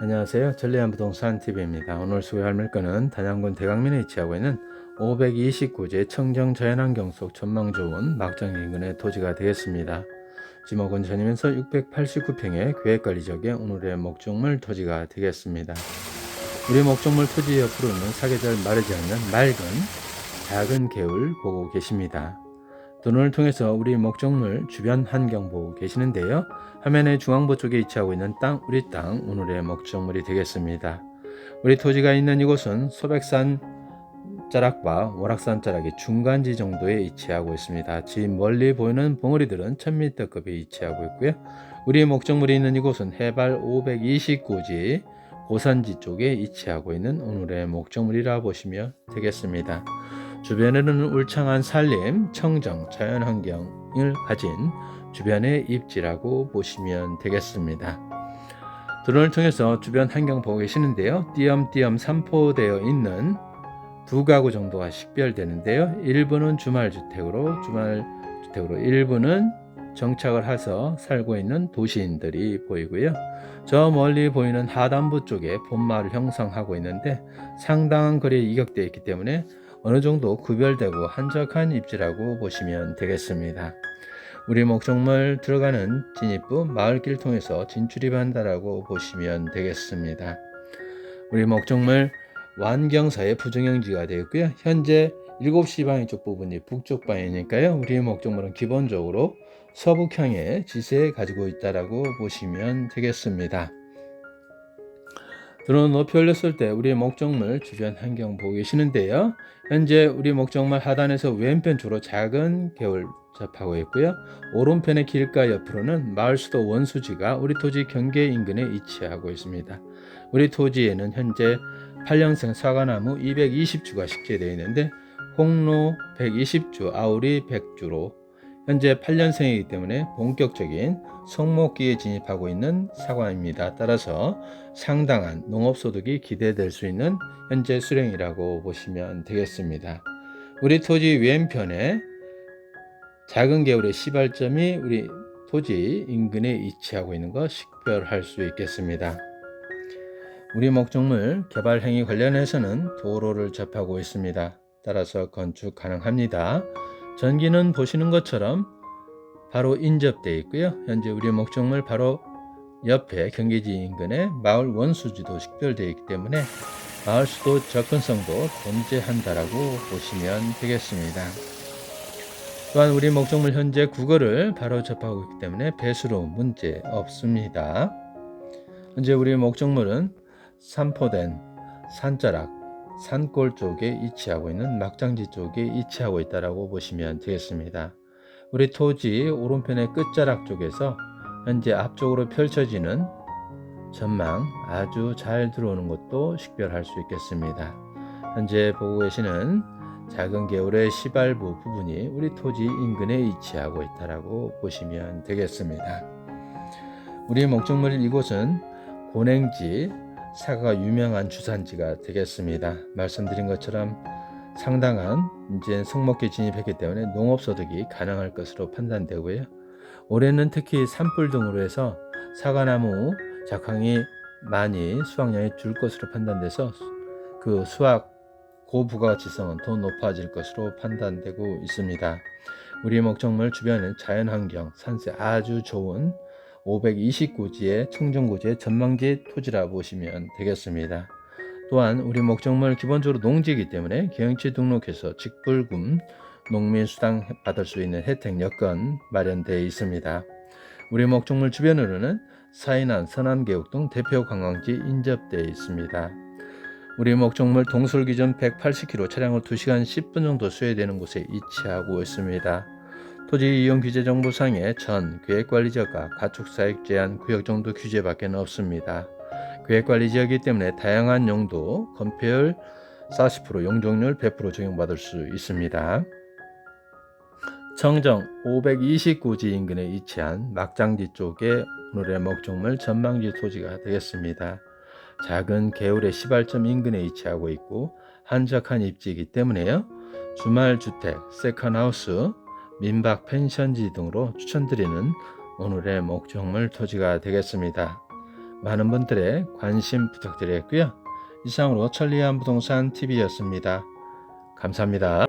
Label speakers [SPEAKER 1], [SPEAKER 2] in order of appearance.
[SPEAKER 1] 안녕하세요. 전리안 부동산 TV입니다. 오늘 소개할 물건은 단양군 대강면에 위치하고 있는 529제 청정 자연환경 속 전망 좋은 막장 인근의 토지가 되겠습니다. 지목은 전이면서 689평의 계획관리 지역의 오늘의 목적물 토지가 되겠습니다. 우리 목적물 토지 옆으로는 사계절 마르지 않는 맑은 작은 개울 보고 계십니다. 드론을 통해서 우리 목적물 주변 환경 보고 계시는데요. 화면의 중앙부 쪽에 위치하고 있는 땅, 우리 땅, 오늘의 목적물이 되겠습니다. 우리 토지가 있는 이곳은 소백산 자락과 월악산 자락의 중간지 정도에 위치하고 있습니다. 지 멀리 보이는 봉우리들은 1000m급에 위치하고 있고요. 우리 목적물이 있는 이곳은 해발 529지 고산지 쪽에 위치하고 있는 오늘의 목적물이라 보시면 되겠습니다. 주변에는 울창한 산림, 청정, 자연환경을 가진 주변의 입지라고 보시면 되겠습니다. 드론을 통해서 주변 환경 보고 계시는데요. 띄엄띄엄 산포되어 있는 두 가구 정도가 식별되는데요. 일부는 주말주택으로 주말주택으로 일부는 정착을 해서 살고 있는 도시인들이 보이고요. 저 멀리 보이는 하단부 쪽에 본마을 형성하고 있는데 상당한 거리에 이격되어 있기 때문에 어느 정도 구별되고 한적한 입지라고 보시면 되겠습니다. 우리 목적물 들어가는 진입부 마을길 통해서 진출입한다라고 보시면 되겠습니다. 우리 목적물 완경사의 부정형지가 되었고요. 현재 7시 방향 쪽 부분이 북쪽 방향이니까요. 우리 목적물은 기본적으로 서북향의 지세 가지고 있다라고 보시면 되겠습니다. 드론 높이 올렸을 때 우리 목적물 주변 환경 보고 계시는데요. 현재 우리 목적물 하단에서 왼편 주로 작은 개울 접하고 있고요. 오른편의 길가 옆으로는 마을 수도 원수지가 우리 토지 경계 인근에 위치하고 있습니다. 우리 토지에는 현재 8년생 사과나무 220주가 식재되어 있는데 홍로 120주, 아우리 100주로 현재 8년생이기 때문에 본격적인 성목기에 진입하고 있는 사과입니다. 따라서 상당한 농업소득이 기대될 수 있는 현재 수령이라고 보시면 되겠습니다. 우리 토지 왼편에 작은 개울의 시발점이 우리 토지 인근에 위치하고 있는 것 식별할 수 있겠습니다. 우리 목적물 개발 행위 관련해서는 도로를 접하고 있습니다. 따라서 건축 가능합니다. 전기는 보시는 것처럼 바로 인접되어 있고요. 현재 우리 목적물 바로 옆에 경기지 인근에 마을 원수지도 식별되어 있기 때문에 마을 수도 접근성도 존재한다라고 보시면 되겠습니다. 또한 우리 목적물 현재 국어를 바로 접하고 있기 때문에 배수로 문제 없습니다. 현재 우리 목적물은 산포된 산자락, 산골 쪽에 위치하고 있는 막장지 쪽에 위치하고 있다라고 보시면 되겠습니다. 우리 토지 오른편의 끝자락 쪽에서 현재 앞쪽으로 펼쳐지는 전망 아주 잘 들어오는 것도 식별할 수 있겠습니다. 현재 보고 계시는 작은 개울의 시발부 부분이 우리 토지 인근에 위치하고 있다라고 보시면 되겠습니다. 우리 목적물 이곳은 고냉지 사과가 유명한 주산지가 되겠습니다. 말씀드린 것처럼 상당한 이제 성목기 진입했기 때문에 농업 소득이 가능할 것으로 판단되고요. 올해는 특히 산불 등으로 해서 사과나무 작황이 많이 수확량이 줄 것으로 판단돼서 그 수확 고부가가치성은 더 높아질 것으로 판단되고 있습니다. 우리 목적물 주변은 자연환경, 산세 아주 좋은 529지의 청정고지의 전망지 토지라 보시면 되겠습니다. 또한 우리 목적물 기본적으로 농지이기 때문에 경영지 등록해서 직불금 농민수당 받을 수 있는 혜택 여건 마련되어 있습니다. 우리 목적물 주변으로는 사인안, 서남계곡 등 대표 관광지 인접되어 있습니다. 우리 목적물 동sul 기준 180km 차량을 2시간 10분 정도 소요되는 곳에 위치하고 있습니다. 토지 이용 규제 정보상에 전 계획관리지역과 가축사육 제한 구역 정도 규제밖에 없습니다. 계획관리 지역이기 때문에 다양한 용도, 건폐율 40%, 용적률 100% 적용받을 수 있습니다. 청정 529지 인근에 위치한 막장지 쪽에 오늘의 목적물 전망지 토지가 되겠습니다. 작은 개울의 시발점 인근에 위치하고 있고 한적한 입지이기 때문에요. 주말 주택, 세컨하우스, 민박 펜션지 등으로 추천드리는 오늘의 목적물 토지가 되겠습니다. 많은 분들의 관심 부탁드리겠고요. 이상으로 천리안 부동산 TV였습니다. 감사합니다.